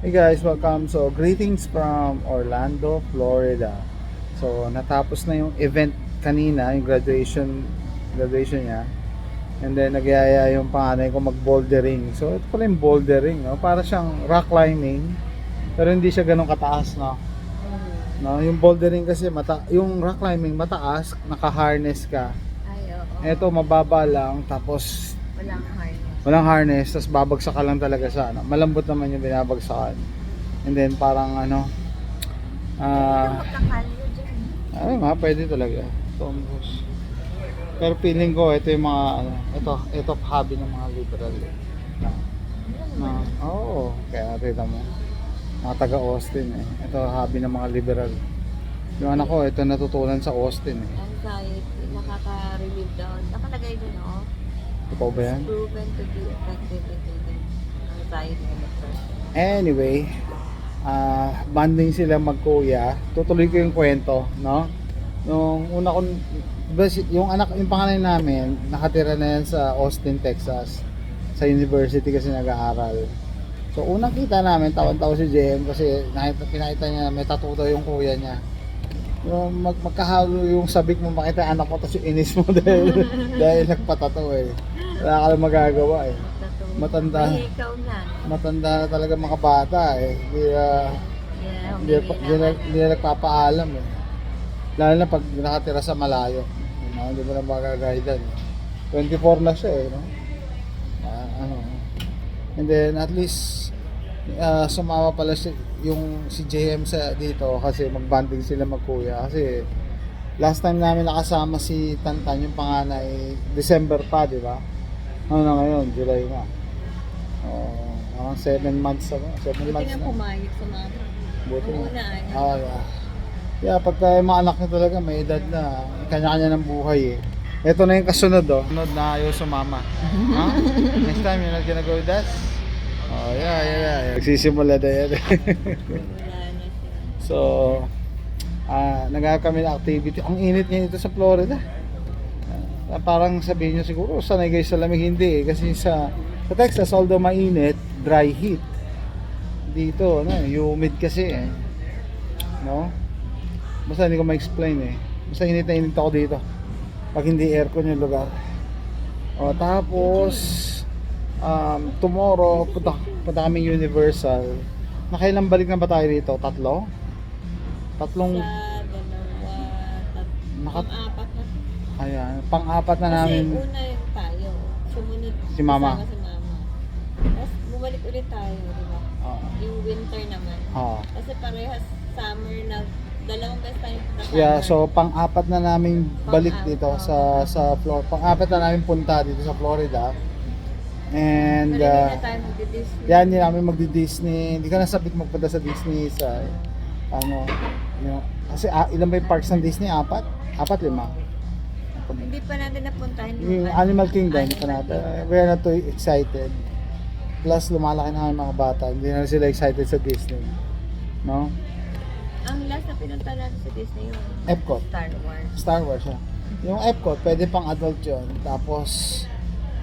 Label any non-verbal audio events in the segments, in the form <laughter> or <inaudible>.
Hey guys, welcome. So, greetings from Orlando, Florida. So, natapos na yung event kanina, yung graduation graduation niya. And then, nagyaya yung panganay ko mag-bouldering. So, ito pala yung bouldering, no? Para siyang rock climbing. Pero hindi siya ganun kataas, no? No, yung bouldering kasi mata yung rock climbing mataas, naka-harness ka. Ay, oo. Ito mababa lang tapos Walang harness. Walang harness tapos babagsak ka lang talaga sa ano. Malambot naman yung binabagsakan. And then parang ano ah dyan. ano nga pwede talaga. Tombos. Pero feeling ko ito yung mga ano, ito ito hobby ng mga liberal. Na, na, oo, kaya kita mo. Mga taga Austin eh. Ito hobby ng mga liberal. Yung anak ko, ito natutunan sa Austin eh. Anxiety, nakaka-relieve down. Nakalagay dun, oh. Totoo ba yan? Proven to be effective in treating anxiety and depression. Anyway, ah banding sila magkuya. Tutuloy ko yung kwento, no? Nung una ko, bas- yung anak, yung panganay namin, nakatira na yan sa Austin, Texas. Sa university kasi nag-aaral. So, unang kita namin, tawan-tawa si JM kasi nakita, pinakita niya may daw yung kuya niya. Yung mag, magkahalo yung sabik mo, makita anak mo, tapos yung inis mo <laughs> dahil, <laughs> dahil nagpatato eh. Wala ka lang magagawa eh. Matanda. Ay, ikaw na. Matanda na talaga mga bata eh. Hindi, ah, Yeah, hindi, humingi hindi, na, hindi na nagpapaalam eh. Lalo na pag nakatira sa malayo. Hindi mo na magagaidan. 24 na siya eh. No? Ah, ano. And then at least ah, sumama pala si, yung si JM sa dito kasi magbanding sila magkuya kasi last time namin nakasama si Tantan yung panganay December pa di ba ano na ngayon July na oh parang 7 months na 7 Buti months na pumayag sa mga. Buti na. na, ano. Ah, yeah. Yeah, pagka yung mga anak niya talaga may edad na, kanya-kanya ng buhay eh. Ito na yung kasunod oh. Sunod na ayaw sumama. <laughs> ha? Next time you're not gonna go with us? Oh, yeah, yeah, yeah. Nagsisimula na yan. So, ah, nagkaka kami ng activity. Ang init niya dito sa Florida. Ah, parang sabihin nyo siguro, sanay kayo sa lamig. Hindi eh. Kasi sa, sa Texas, although mainit, dry heat. Dito, ano, humid kasi eh. No? Basta hindi ko ma-explain eh. Basta init na init ako dito. Pag hindi aircon yung lugar. O, tapos, um, tomorrow, punta, punta kaming Universal. Nakailang balik na ba tayo dito? Tatlo? Tatlong, Sa dalawa, tat, Naka- na. Ayan, pang-apat na namin. Kasi una yung tayo. Sumunod. Si Mama. kasama Si mama. Tapos bumalik ulit tayo, di ba? Oo. Yung winter naman. Oo. Kasi parehas summer na dalawang tayo punta summer. Yeah, so pang-apat na namin balik Pang-apat. dito sa sa Florida. Pang-apat na namin punta dito sa Florida. And uh, na yan hindi namin magdi-Disney. Hindi ka nasabik magpunta sa Disney sa ano, yung, kasi ah, ilan ba yung parks ng Disney? Apat? Apat, lima? Hindi pa natin napuntahan Yung ano, Animal Kingdom, hindi pa Animal natin. Kingdom. We're not too excited. Plus, lumalaki na ang mga bata. Hindi na sila excited sa Disney. No? Ang last na pinunta natin sa Disney yung Epcot. Star Wars. Star Wars siya. Yung Epcot, pwede pang adult yun. Tapos,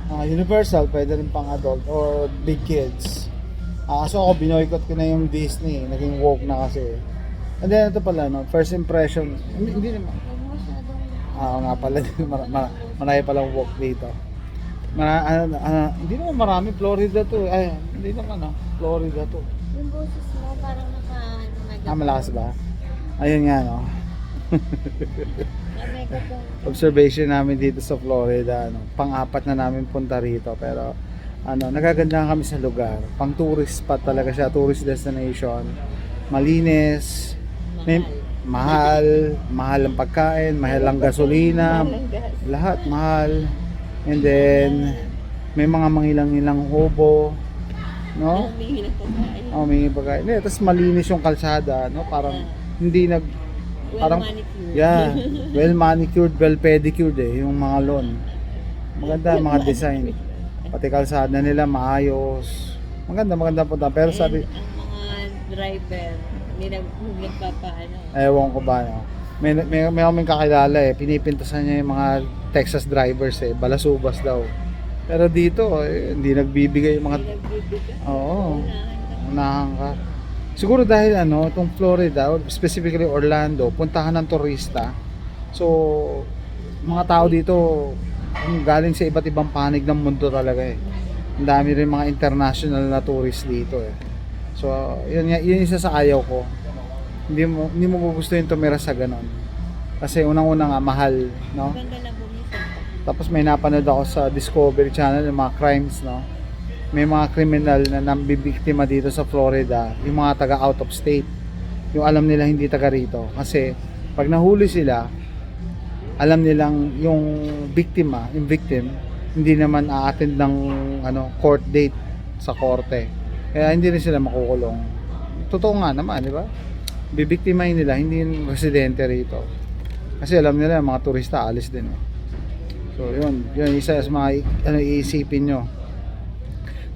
ah, Universal, pwede rin pang adult or big kids. Ah, so ako, binoykot ko na yung Disney. Naging woke na kasi. And then, ito pala, no, first impression, hindi, hindi naman, Huwag mo masyadong... ah, oo nga pala, <laughs> mar, mar, marami palang woke dito. Mara, ano, ah, hindi naman marami, Florida to. Ay, hindi naman, no, Florida to. Yung boses mo parang naka... ano, mega- Ah, malakas ba? Ayun nga, no. <laughs> Observation namin dito sa Florida ano, pang-apat na namin punta rito pero ano nagaganda kami sa lugar pang tourist spot talaga siya tourist destination malinis may, mahal. Mahal ang pagkain mahal ang gasolina. Lahat mahal. And then may mga mangilang-ilang hobo no? Oh may pagkain. Eh, tapos malinis yung kalsada no? Parang hindi nag Well parang- manicured. Yeah, <laughs> well manicured, well pedicured eh, yung mga lawn. Maganda mga design. Pati kalsada nila maayos. Maganda, maganda po Pero sabi, ang mga driver, hindi nag nagpapaano. ewan ko ba, no? May, may, may kaming kakilala eh, pinipintasan niya yung mga Texas drivers eh, balasubas daw. Pero dito, eh, hindi nagbibigay yung mga, Hindi nagbibigay. oo, Unahan ka. Siguro dahil ano, itong Florida, or specifically Orlando, puntahan ng turista. So, mga tao dito, galing sa iba't ibang panig ng mundo talaga eh. Ang dami rin mga international na tourist dito eh. So, yun, nga- yun isa sa ayaw ko. Hindi mo, hindi mo gugustuhin tumira sa ganon. Kasi unang-una nga, mahal, no? Tapos may napanood ako sa Discovery Channel yung mga crimes, no? May mga kriminal na nambibiktima dito sa Florida, yung mga taga out of state. Yung alam nila hindi taga rito. Kasi pag nahuli sila, alam nilang yung biktima, yung victim, hindi naman a-attend ng ano, court date sa korte. Kaya hindi rin sila makukulong. Totoo nga naman, di ba? Bibiktimahin nila, hindi yung residente rito. Kasi alam nila, mga turista, alis din. Eh. So yun, yun isa sa mga ano iisipin nyo.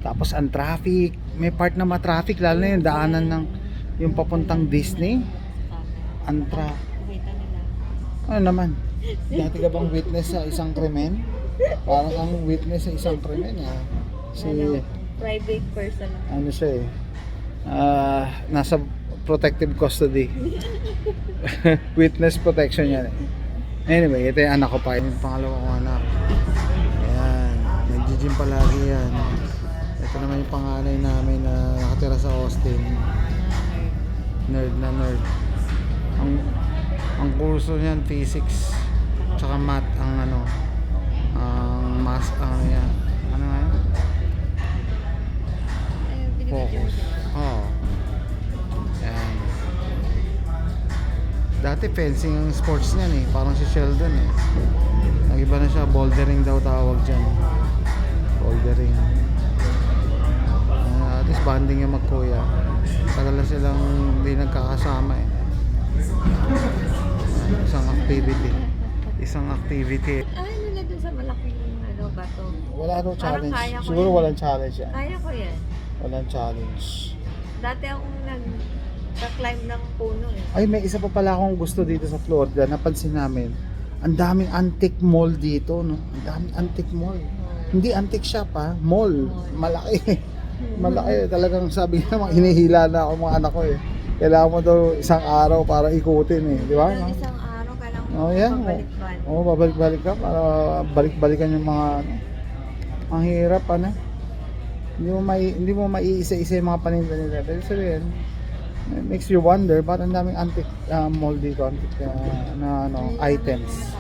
Tapos ang traffic, may part na ma-traffic lalo na yung daanan ng yung papuntang Disney. Ang tra ano naman? Dati ka bang witness sa isang krimen? Parang ang witness sa isang krimen ah. Si private person. ano siya eh. ah, nasa protective custody. <laughs> Witness protection yan eh. Anyway, ito yung anak ko pa. Yung pangalawa kong anak. Ayan. Nag-gym palagi yan. Ito naman yung panganay namin na nakatira sa Austin. Nerd na nerd. Ang ang kurso niyan physics tsaka math ang ano ang mas ang ano yan. Focus. Oo. Yan. Dati fencing ang sports niyan eh. Parang si Sheldon eh. Nag-iba na siya. Bouldering daw tawag dyan. Bouldering. Uh, at least banding yung magkuya. Tagal na silang hindi nagkakasama eh. Yan, isang activity. Isang activity. Ay, nila dun sa malaking ano, bato. Wala Parang challenge. kaya ko Siguro yun. walang challenge yan. Kaya ko yan. Walang challenge. Dati akong nag climb ng puno eh. Ay, may isa pa pala akong gusto dito sa Florida. Napansin namin, ang daming antique mall dito, no? Ang daming antique mall. Hindi antique shop, ha? Mall. Malaki. Malaki. Talagang sabi nga, mga hinihila na ako mga anak ko, eh. Kailangan mo daw isang araw para ikutin, eh. Di ba? Ng No? isang araw kailangan mo Oh, yeah. pabalik-balik. Oo, oh, babalik-balik ka para balik-balikan yung mga, ano. Ang hirap, ano? Hindi mo mai hindi mo maiisa-isa yung mga paninda nila. Pero sabihin, it makes you wonder ba't ang daming antique uh, mall dito, antique uh, na ano, items.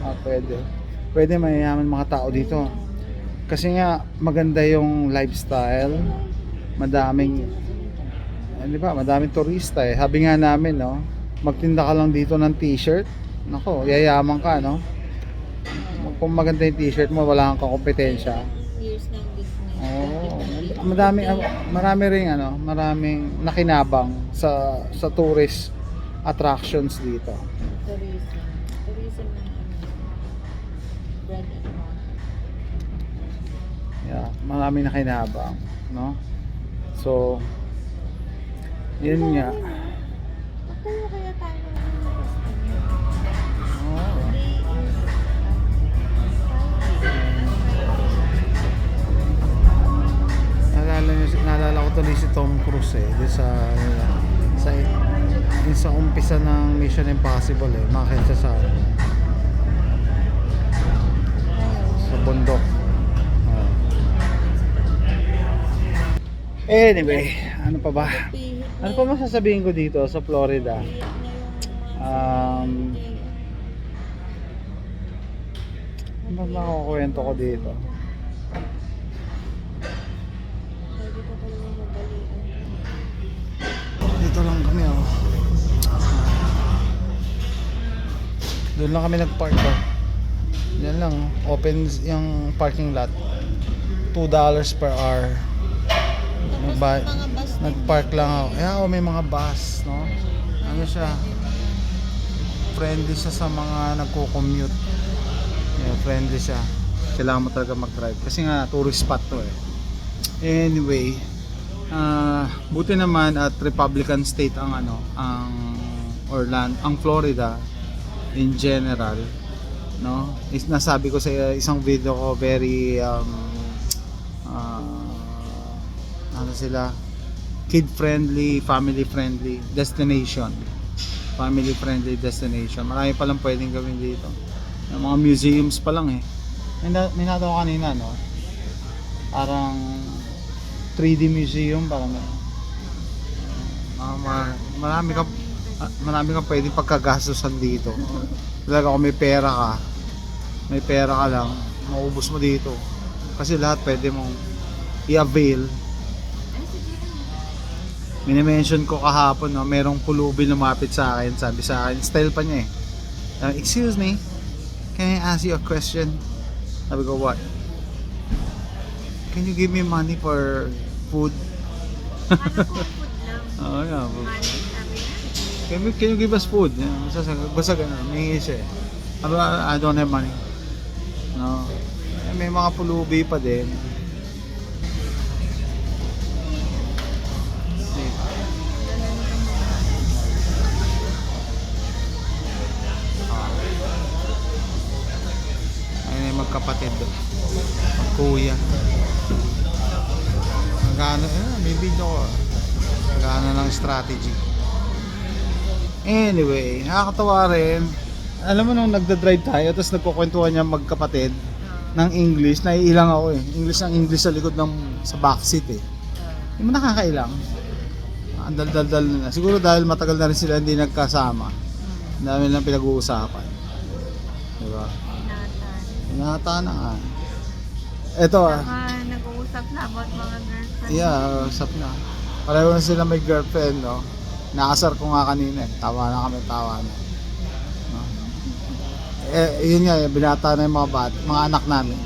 Ah, pwede. Pwede mayayaman mga tao dito. Kasi nga maganda yung lifestyle. Madaming eh, di ba, madaming turista eh. Sabi nga namin, no, magtinda ka lang dito ng t-shirt. Nako, yayaman ka, no? Kung maganda yung t-shirt mo, wala kang kompetensya. Madami ah, marami ring ano, maraming nakinabang sa sa tourist attractions dito. Tourism. Tourism ng ano. Bread and. Yeah, marami nakinabang, no? So yun nga. Magtayo kaya tayo tuloy si Tom Cruise eh, sa sa yung sa umpisa ng Mission Impossible eh, makakit siya sa sa bundok. Ah. Anyway, ano pa ba? Ano pa masasabihin ko dito sa Florida? Um, ano ba makukwento ko? Dito Doon lang kami nag-park oh. Yan lang. Open yung parking lot. $2 per hour. Nagba- nag-park lang ako. Kaya oh, may mga bus, no? Ano siya? Friendly siya sa mga nagko-commute. Yeah, friendly siya. Kailangan mo talaga mag-drive kasi nga tourist spot to eh. Anyway, ah buti naman at Republican state ang ano, ang Orlando, ang Florida in general, no? Is nasabi ko sa isang video ko very um ah, ano sila kid-friendly, family-friendly destination. Family-friendly destination. Marami pa lang pwedeng gawin dito. Yung mga museums pa lang eh. May, na, may kanina, no? Parang 3D museum, parang gano'n. Ah, ma- marami ka marami kang pwedeng pagkagastusan dito. Talaga kung may pera ka, may pera ka lang, maubos mo dito. Kasi lahat pwede mong i-avail. Minimension ko kahapon, no, merong pulubi lumapit sa akin. Sabi sa akin, style pa niya eh. Sabi, excuse me, can I ask you a question? Sabi ko, what? Can you give me money for food? Ano po food lang? <laughs> Oh, yeah. Money. Can you, can you give us food? Basta, basta ganun, may siya eh. Sabi, I don't have money. No. May mga pulubi pa din. Anyway, nakakatawa rin. Alam mo nung nagda-drive tayo, tapos nagkukwentuhan niya magkapatid ng English, naiilang ako eh. English ng English sa likod ng sa backseat eh. Hindi mo nakakailang. Ang dal-dal-dal na. Siguro dahil matagal na rin sila hindi nagkasama. Ang dami lang pinag-uusapan. Diba? Ingatan. Inata na nga. Ito ah. Nag-uusap na about mga girlfriend. Yeah, usap na. Pareho na sila may girlfriend, no? Naasar ko nga kanina eh. Tawa na kami, tawa na. No? Eh, yun nga, eh, binata na yung mga bat, mga anak namin.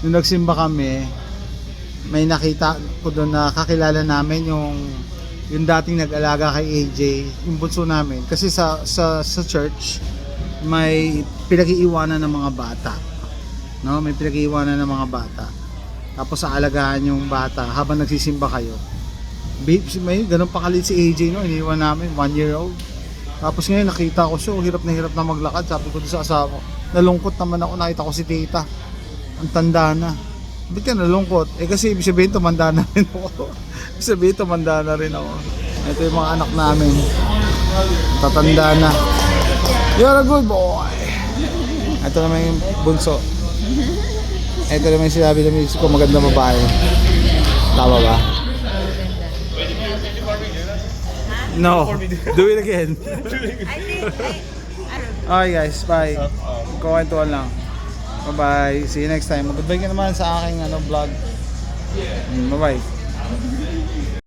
Nung nagsimba kami, may nakita ko doon na kakilala namin yung yung dating nag-alaga kay AJ, yung bunso namin. Kasi sa sa sa church, may pinag-iiwanan ng mga bata. No, may pinag-iiwanan ng mga bata. Tapos sa alagaan yung bata habang nagsisimba kayo. Babe, may ganun pa kalit si AJ no, iniwan namin, one year old. Tapos ngayon nakita ko siya, hirap na hirap na maglakad. Sabi ko sa asawa ko, nalungkot naman ako, nakita ko si tita. Ang tanda na. Ba't ka nalungkot? Eh kasi ibig sabihin tumanda na rin ako. <laughs> ibig sabihin tumanda na rin ako. Ito yung mga anak namin. Tatanda na. You're a good boy. Ito naman yung bunso. Ito naman yung sinabi misis ko, maganda babae. Tama ba? No. <laughs> Do it again. I think, I, I don't know. Okay guys, bye. Kuwentuhan lang. Bye-bye. See you next time. Mag-goodbye ka naman sa aking ano, vlog. Mm, Bye-bye.